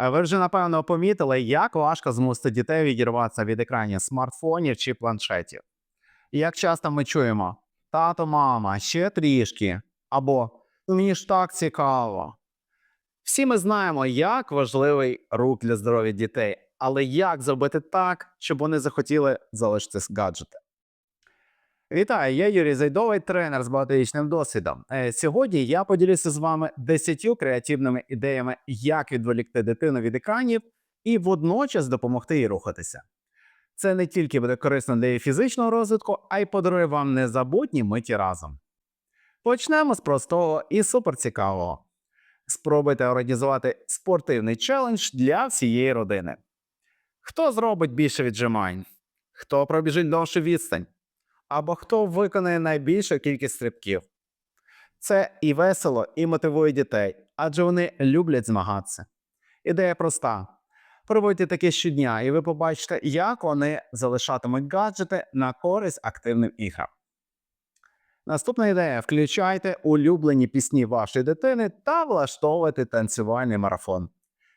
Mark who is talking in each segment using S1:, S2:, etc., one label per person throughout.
S1: Е, Ви вже напевно помітили, як важко змусити дітей відірватися від екранів смартфонів чи планшетів. І Як часто ми чуємо тато, мама, ще трішки, або «Ну, мені ж так цікаво. Всі ми знаємо, як важливий рух для здоров'я дітей, але як зробити так, щоб вони захотіли залишитись гаджети. Вітаю, я Юрій Зайдовий, тренер з багаторічним досвідом. Е, Сьогодні я поділюся з вами 10 креативними ідеями, як відволікти дитину від екранів і водночас допомогти їй рухатися. Це не тільки буде корисно для її фізичного розвитку, а й подарує вам незабутні миті разом. Почнемо з простого і суперцікавого. Спробуйте організувати спортивний челендж для всієї родини. Хто зробить більше віджимань? Хто пробіжить довшу відстань? Або хто виконає найбільшу кількість стрибків. Це і весело, і мотивує дітей, адже вони люблять змагатися. Ідея проста: проводьте таке щодня, і ви побачите, як вони залишатимуть гаджети на користь активним іграм. Наступна ідея: включайте улюблені пісні вашої дитини та влаштовуйте танцювальний марафон.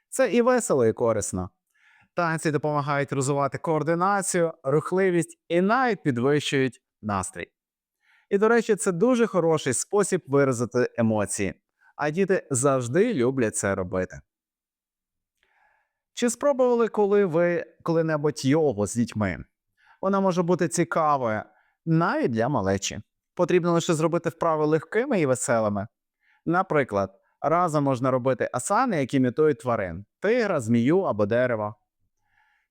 S1: Це і весело, і корисно. Танці допомагають розвивати координацію, рухливість і навіть підвищують настрій. І, до речі, це дуже хороший спосіб виразити емоції, а діти завжди люблять це робити. Чи спробували коли ви коли-небудь йогу з дітьми? Вона може бути цікавою навіть для малечі. Потрібно лише зробити вправи легкими і веселими. Наприклад, разом можна робити асани, які імітують тварин тигра, змію або дерево.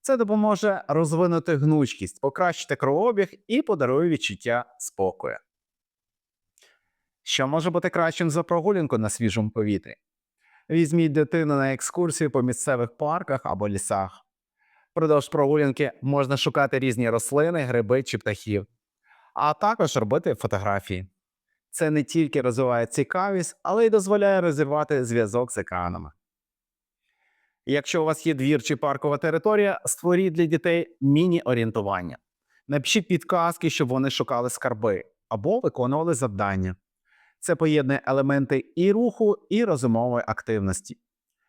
S1: Це допоможе розвинути гнучкість, покращити кровообіг і подарує відчуття спокою. Що може бути кращим за прогулянку на свіжому повітрі? Візьміть дитину на екскурсію по місцевих парках або лісах. Продовж прогулянки можна шукати різні рослини, гриби чи птахів, а також робити фотографії. Це не тільки розвиває цікавість, але й дозволяє розірвати зв'язок з екранами. Якщо у вас є двір чи паркова територія, створіть для дітей міні-орієнтування. Напишіть підказки, щоб вони шукали скарби або виконували завдання. Це поєднує елементи і руху, і розумової активності.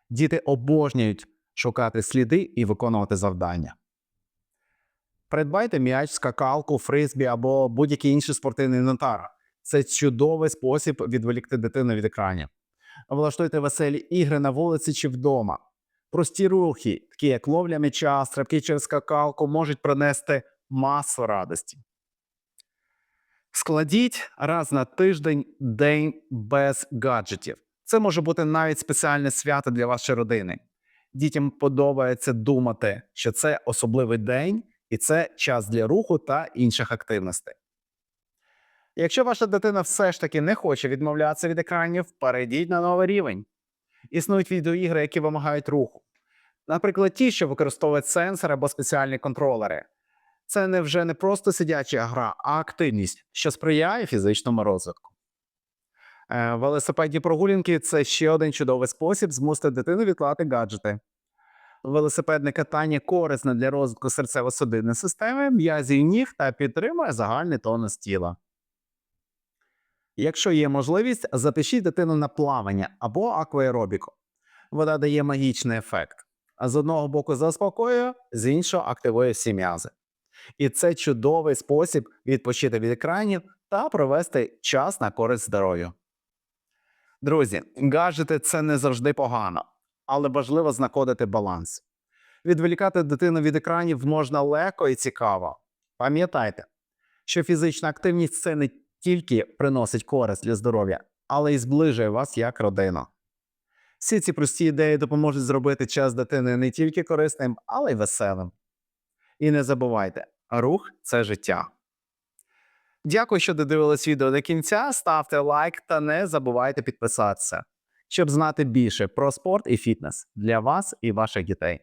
S1: Діти обожнюють шукати сліди і виконувати завдання. Придбайте м'яч, скакалку, фризбі або будь-який інший спортивний інвентар. Це чудовий спосіб відволікти дитину від екранів. Влаштуйте веселі ігри на вулиці чи вдома. Прості рухи, такі як ловля м'яча, стрибки через скакалку, можуть принести масу радості. Складіть раз на тиждень день без гаджетів. Це може бути навіть спеціальне свято для вашої родини. Дітям подобається думати, що це особливий день і це час для руху та інших активностей. Якщо ваша дитина все ж таки не хоче відмовлятися від екранів, перейдіть на новий рівень. Існують відеоігри, які вимагають руху. Наприклад, ті, що використовують сенсори або спеціальні контролери. Це не вже не просто сидяча гра, а активність, що сприяє фізичному розвитку. Е, велосипедні прогулянки це ще один чудовий спосіб змусити дитину відклати гаджети. Велосипедне катання корисне для розвитку серцево-судинної системи, м'язів ніг та підтримує загальний тонус тіла. Якщо є можливість, запишіть дитину на плавання або акваеробіку. Вода дає магічний ефект. З одного боку заспокоює, з іншого активує всі м'язи. І це чудовий спосіб відпочити від екранів та провести час на користь здоров'ю. Друзі, гаджети це не завжди погано, але важливо знаходити баланс. Відволікати дитину від екранів можна легко і цікаво. Пам'ятайте, що фізична активність це не тільки приносить користь для здоров'я, але й зближує вас як родину. Всі ці прості ідеї допоможуть зробити час дитини не тільки корисним, але й веселим. І не забувайте, рух це життя. Дякую, що додивились відео до кінця. Ставте лайк та не забувайте підписатися, щоб знати більше про спорт і фітнес для вас і ваших дітей.